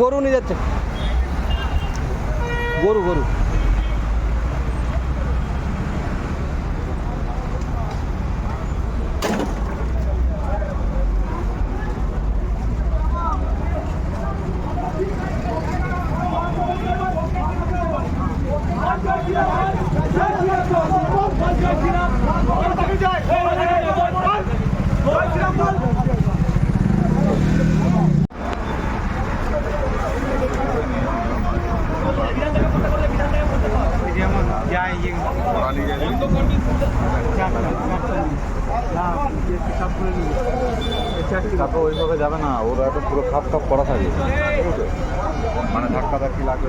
গরু নিয়ে যাচ্ছে। গরু গরু। তারপর ওইভাবে যাবে না, ওরা একটা পুরো খাপ খাপ করা থাকে। মানে ধাক্কা ধাক্কি লাগবে।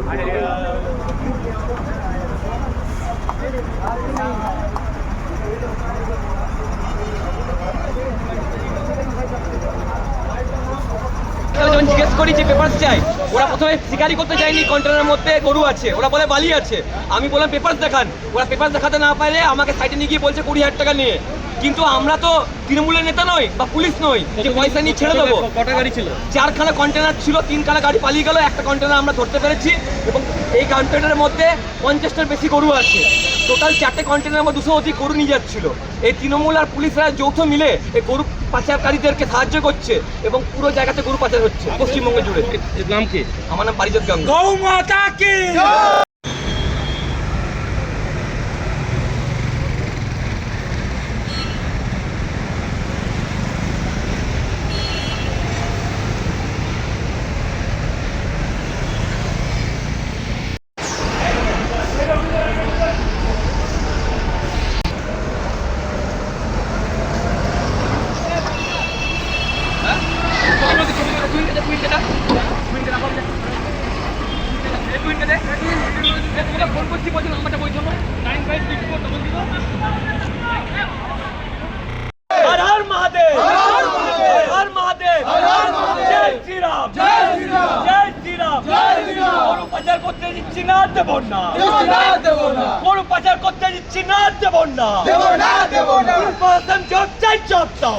করি যে পেপার চাই। ওরা প্রথমে শিকারি করতে চায়নি কন্টেনারের মধ্যে গরু আছে ওরা বলে বালি আছে। আমি বললাম পেপার দেখান। ওরা পেপার দেখাতে না পারলে আমাকে সাইডে নিয়ে গিয়ে বলছে কুড়ি হাজার টাকা নিয়ে। কিন্তু আমরা তো তৃণমূলের নেতা নই বা পুলিশ নই যে পয়সা নিয়ে ছেড়ে দেবো। কটা গাড়ি ছিল? চারখানা কন্টেনার ছিল তিনখানা গাড়ি পালিয়ে গেল একটা কন্টেনার আমরা ধরতে পেরেছি এবং এই কন্টেনারের মধ্যে পঞ্চাশটার বেশি গরু আছে। টোটাল চারটে কন্টেনার আমার দুশো অধিক গরু নিয়ে যাচ্ছিল। এই তৃণমূল আর পুলিশরা যৌথ মিলে এই গরু পাচারকারীদেরকে সাহায্য করছে এবং পুরো জায়গাতে গরু পাচার হচ্ছে পশ্চিমবঙ্গ জুড়ে। নাম কি? আমার নাম পারিজাত গাঙ্গুলি। শ্রীরাম জয় শ্রীরাম জয় শ্রীরাম গরু পাচার করতে দিচ্ছি না দেব না করতে দিচ্ছি না দেব না প্রশাসন জব চাই জব দাও